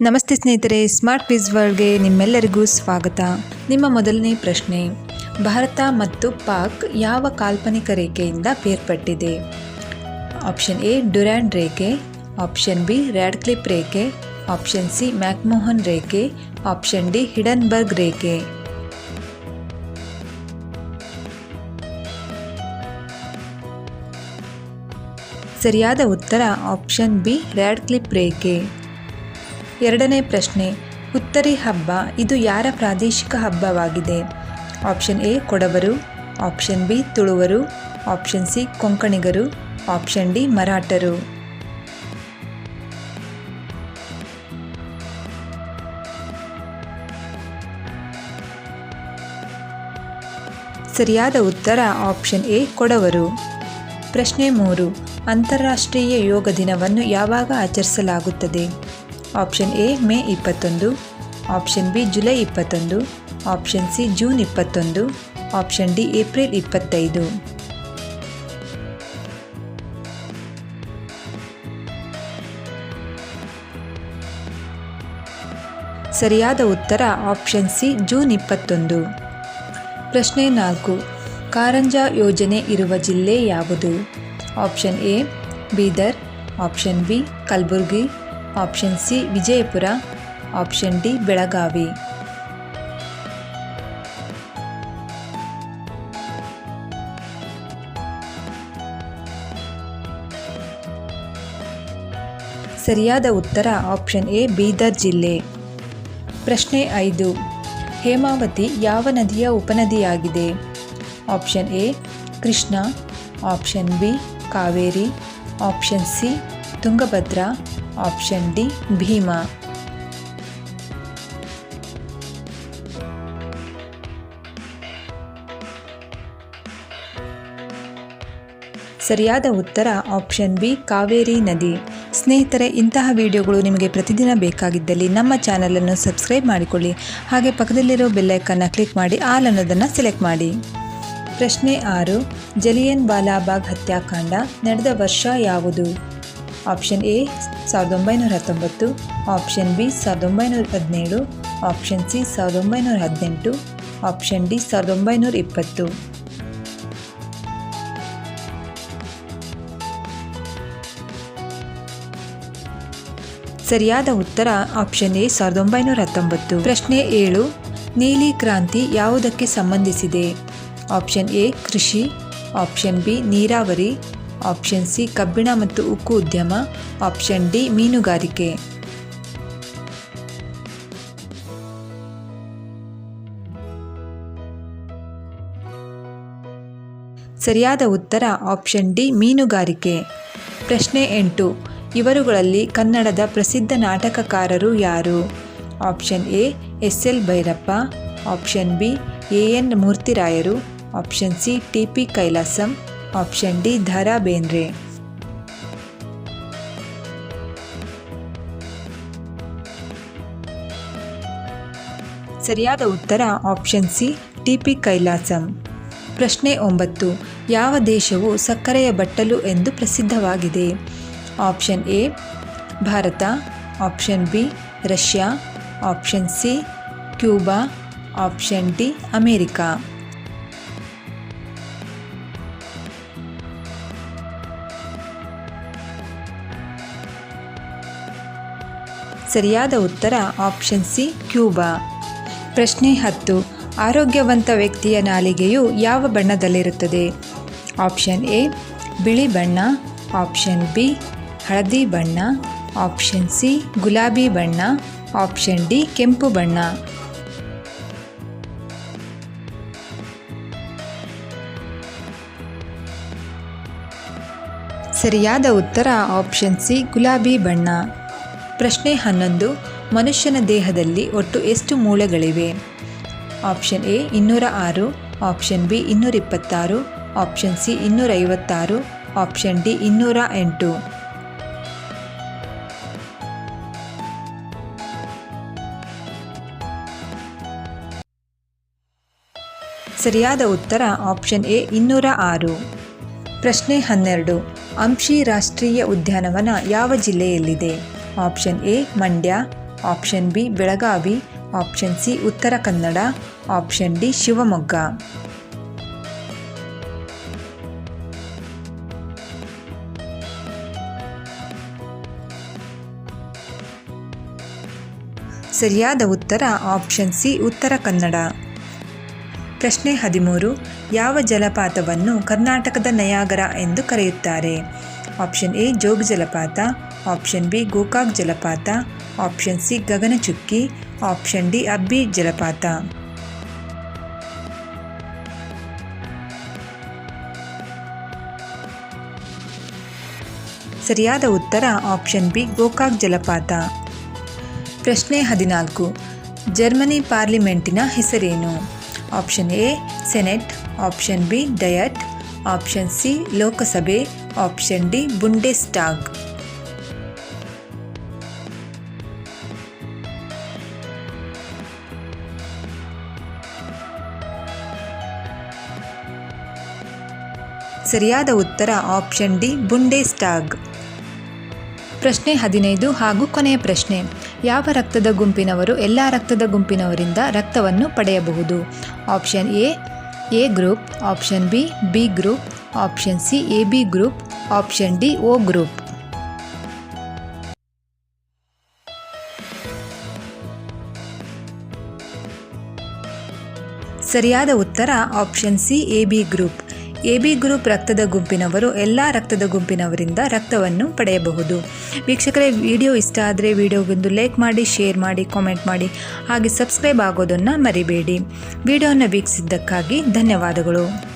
ನಮಸ್ತೆ ಸ್ನೇಹಿತರೆ smart quiz ವರ್ಲ್ಡ್ಗೆ ನಿಮ್ಮೆಲ್ಲರಿಗೂ ಸ್ವಾಗತ. ನಿಮ್ಮ ಮೊದಲನೇ ಪ್ರಶ್ನೆ, ಭಾರತ ಮತ್ತು ಪಾಕ್ ಯಾವ ಕಾಲ್ಪನಿಕ ರೇಖೆಯಿಂದ ಬೇರ್ಪಟ್ಟಿದೆ? ಆಪ್ಷನ್ ಎ ಡುರ್ಯಾಂಡ್ ರೇಖೆ, ಆಪ್ಷನ್ ಬಿ ರ್ಯಾಡ್ಕ್ಲಿಪ್ ರೇಖೆ, ಆಪ್ಷನ್ ಸಿ, ಮ್ಯಾಕ್ಮೋಹನ್ ರೇಖೆ, ಆಪ್ಷನ್ ಡಿ, ಹಿಡನ್ಬರ್ಗ್ ರೇಖೆ. ಸರಿಯಾದ ಉತ್ತರ ಆಪ್ಷನ್ ಬಿ ರ್ಯಾಡ್ಕ್ಲಿಪ್ ರೇಖೆ. ಎರಡನೇ ಪ್ರಶ್ನೆ, ಉತ್ತರಿ ಹಬ್ಬ ಇದು ಯಾರ ಪ್ರಾದೇಶಿಕ ಹಬ್ಬವಾಗಿದೆ? ಆಪ್ಷನ್ ಎ ಕೊಡವರು ಆಪ್ಷನ್ ಬಿ, ತುಳುವರು, ಆಪ್ಷನ್ ಸಿ, ಕೊಂಕಣಿಗರು, ಆಪ್ಷನ್ ಡಿ, ಮರಾಠರು. ಸರಿಯಾದ ಉತ್ತರ, ಆಪ್ಷನ್ ಎ ಕೊಡವರು ಪ್ರಶ್ನೆ ಮೂರು, ಅಂತಾರಾಷ್ಟ್ರೀಯ ಯೋಗ ದಿನವನ್ನು ಯಾವಾಗ ಆಚರಿಸಲಾಗುತ್ತದೆ? ಆಪ್ಷನ್ ಎ, ಮೇ ಇಪ್ಪತ್ತೊಂದು. ಆಪ್ಷನ್ ಬಿ, ಜುಲೈ ಇಪ್ಪತ್ತೊಂದು. ಆಪ್ಷನ್ ಸಿ, ಜೂನ್ ಇಪ್ಪತ್ತೊಂದು. ಆಪ್ಷನ್ ಡಿ, ಏಪ್ರಿಲ್ ಇಪ್ಪತ್ತೈದು. ಸರಿಯಾದ ಉತ್ತರ ಆಪ್ಷನ್ ಸಿ, ಜೂನ್ ಇಪ್ಪತ್ತೊಂದು. ಪ್ರಶ್ನೆ ನಾಲ್ಕು. ಕಾರಂಜ ಯೋಜನೆ ಇರುವ ಜಿಲ್ಲೆ ಯಾವುದು? Option A, Bidar. Option B, Kalaburagi. Option C, Vijayapura. Option D, Belagavi. ಸರಿಯಾದ ಉತ್ತರ, ಆಪ್ಷನ್ ಎ, ಬೀದರ್ ಜಿಲ್ಲೆ. ಪ್ರಶ್ನೆ ಐದು, ಹೇಮಾವತಿ ಯಾವ ನದಿಯ ಉಪನದಿಯಾಗಿದೆ? Option A, Krishna. Option B, Kaveri. Option C, Tungabhadra. Option D, Bhima. ಸರಿಯಾದ ಉತ್ತರ ಆಪ್ಷನ್ ಬಿ, ಕಾವೇರಿ ನದಿ. ಸ್ನೇಹಿತರೆ, ಇಂತಹ ವಿಡಿಯೋಗಳು ನಿಮಗೆ ಪ್ರತಿದಿನ ಬೇಕಾಗಿದ್ದಲ್ಲಿ ನಮ್ಮ ಚಾನಲನ್ನು ಸಬ್ಸ್ಕ್ರೈಬ್ ಮಾಡಿಕೊಳ್ಳಿ. ಹಾಗೆ ಪಕ್ಕದಲ್ಲಿರೋ ಬೆಲ್ಲೈಕನ್ನು ಕ್ಲಿಕ್ ಮಾಡಿ, ಆಲ್ ಅನ್ನೋದನ್ನು ಸೆಲೆಕ್ಟ್ ಮಾಡಿ. ಪ್ರಶ್ನೆ ಆರು, ಜಲಿಯನ್ ಬಾಲಾಬಾಗ್ ಹತ್ಯಾಕಾಂಡ ನಡೆದ ವರ್ಷ ಯಾವುದು? ಆಪ್ಷನ್ ಎ, ಸಾವಿರದ ಒಂಬೈನೂರ ಹತ್ತೊಂಬತ್ತು, ಆಪ್ಷನ್ ಬಿ, ಸಾವಿರದ ಒಂಬೈನೂರ ಹದಿನೇಳು, ಆಪ್ಷನ್ ಸಿ, ಸಾವಿರದ ಒಂಬೈನೂರ ಹದಿನೆಂಟು, ಆಪ್ಷನ್ ಡಿ, ಸಾವಿರದ ಒಂಬೈನೂರ ಇಪ್ಪತ್ತು. ಸರಿಯಾದ ಉತ್ತರ ಆಪ್ಷನ್ ಎ, ಸಾವಿರದ ಒಂಬೈನೂರ ಹತ್ತೊಂಬತ್ತು. ಪ್ರಶ್ನೆ ಏಳು, ನೀಲಿ ಕ್ರಾಂತಿ ಯಾವುದಕ್ಕೆ ಸಂಬಂಧಿಸಿದೆ? ಆಪ್ಷನ್ ಎ, ಕೃಷಿ, ಆಪ್ಷನ್ ಬಿ, ನೀರಾವರಿ ಆಪ್ಷನ್ ಸಿ ಕಬ್ಬಿಣ ಮತ್ತು ಉಕ್ಕು ಉದ್ಯಮ. ಆಪ್ಷನ್ ಡಿ ಮೀನುಗಾರಿಕೆ. ಸರಿಯಾದ ಉತ್ತರ ಆಪ್ಷನ್ ಡಿ ಮೀನುಗಾರಿಕೆ. ಪ್ರಶ್ನೆ ಎಂಟು, ಇವರುಗಳಲ್ಲಿ ಕನ್ನಡದ ಪ್ರಸಿದ್ಧ ನಾಟಕಕಾರರು ಯಾರು? Option A S L Bhyrappa. Option B A N ಮೂರ್ತಿರಾಯರು. Option C T P Kailasam. Option D, Dhara Bendre. ಸರಿಯಾದ ಉತ್ತರ option C, T P Kailasam. ಪ್ರಶ್ನೆ ಒಂಬತ್ತು, ಯಾವ ದೇಶವು ಸಕ್ಕರೆಯ ಬಟ್ಟಲು ಎಂದು ಪ್ರಸಿದ್ಧವಾಗಿದೆ? Option A, Bharat. Option B, Russia. Option C, Cuba. Option D, America. ಸರಿಯಾದ ಉತ್ತರ ಆಪ್ಷನ್ ಸಿ ಕ್ಯೂಬಾ. ಪ್ರಶ್ನೆ ಹತ್ತು. ಆರೋಗ್ಯವಂತ ವ್ಯಕ್ತಿಯ ನಾಲಿಗೆಯು ಯಾವ ಬಣ್ಣದಲ್ಲಿರುತ್ತದೆ? ಆಪ್ಷನ್ ಎ ಬಿಳಿ ಬಣ್ಣ. ಆಪ್ಷನ್ ಬಿ ಹಳದಿ ಬಣ್ಣ. ಆಪ್ಷನ್ ಸಿ ಗುಲಾಬಿ ಬಣ್ಣ. ಆಪ್ಷನ್ ಡಿ ಕೆಂಪು ಬಣ್ಣ. ಸರಿಯಾದ ಉತ್ತರ ಆಪ್ಷನ್ ಸಿ ಗುಲಾಬಿ ಬಣ್ಣ. ಪ್ರಶ್ನೆ ಹನ್ನೊಂದು, ಮನುಷ್ಯನ ದೇಹದಲ್ಲಿ ಒಟ್ಟು ಎಷ್ಟು ಮೂಳೆಗಳಿವೆ? ಆಪ್ಷನ್ ಎ ಇನ್ನೂರ ಆರು, ಆಪ್ಷನ್ ಬಿ ಇನ್ನೂರ ಇಪ್ಪತ್ತಾರು, ಆಪ್ಷನ್ ಸಿ ಇನ್ನೂರ ಐವತ್ತಾರು, ಆಪ್ಷನ್ ಡಿ ಇನ್ನೂರ ಎಂಟು. ಸರಿಯಾದ ಉತ್ತರ ಆಪ್ಷನ್ ಎ ಇನ್ನೂರ ಆರು. ಪ್ರಶ್ನೆ ಹನ್ನೆರಡು, ಅಂಶಿ ರಾಷ್ಟ್ರೀಯ ಉದ್ಯಾನವನ ಯಾವ ಜಿಲ್ಲೆಯಲ್ಲಿದೆ? Option A Mandya option B Belagavi option C Uttara Kannada option D Shivamogga ಸರಿಯಾದ ಉತ್ತರ ಆಪ್ಷನ್ ಸಿ ಉತ್ತರ ಕನ್ನಡ ಪ್ರಶ್ನೆ ಹದಿಮೂರು. ಯಾವ ಜಲಪಾತವನ್ನು ಕರ್ನಾಟಕದ ನಯಾಗರ ಎಂದು ಕರೆಯುತ್ತಾರೆ? ಆಪ್ಷನ್ ಎ ಜೋಗ್ ಜಲಪಾತ, ಆಪ್ಷನ್ ಬಿ ಗೋಕಾಕ್ ಜಲಪಾತ, option C Gaganachukki, option D Abbi ಜಲಪಾತ. ಸರಿಯಾದ ಉತ್ತರ ಆಪ್ಷನ್ ಬಿ ಗೋಕಾಕ್ ಜಲಪಾತ. ಪ್ರಶ್ನೆ ಹದಿನಾಲ್ಕು. ಜರ್ಮನಿ ಪಾರ್ಲಿಮೆಂಟಿನ ಹೆಸರೇನು? Option A senate, option B diet, option C Lok Sabha option D Bundestag ಸರಿಯಾದ ಉತ್ತರ ಆಪ್ಷನ್ ಡಿ ಬುಂಡೆಸ್ಟಾಗ್ ಪ್ರಶ್ನೆ ಹದಿನೈದು ಹಾಗೂ ಕೊನೆಯ ಪ್ರಶ್ನೆ. ಯಾವ ರಕ್ತದ ಗುಂಪಿನವರು ಎಲ್ಲ ರಕ್ತದ ಗುಂಪಿನವರಿಂದ ರಕ್ತವನ್ನು ಪಡೆಯಬಹುದು? Option A A group option B B group option C A B group option D, O group. ಸರಿಯಾದ ಉತ್ತರ option C, A B group. A B group ರಕ್ತದ ಗುಂಪಿನವರು ಎಲ್ಲ ರಕ್ತದ ಗುಂಪಿನವರಿಂದ ರಕ್ತವನ್ನು ಪಡೆಯಬಹುದು. ವೀಕ್ಷಕರೇ, ವಿಡಿಯೋ ಇಷ್ಟ ಆದರೆ ವಿಡಿಯೋಗೊಂದು ಲೈಕ್ ಮಾಡಿ, ಶೇರ್ ಮಾಡಿ, ಕಾಮೆಂಟ್ ಮಾಡಿ. ಹಾಗೆ ಸಬ್ಸ್ಕ್ರೈಬ್ ಆಗೋದನ್ನು ಮರಿಬೇಡಿ. ವಿಡಿಯೋನ ವೀಕ್ಷಿಸಿದ್ದಕ್ಕಾಗಿ ಧನ್ಯವಾದಗಳು.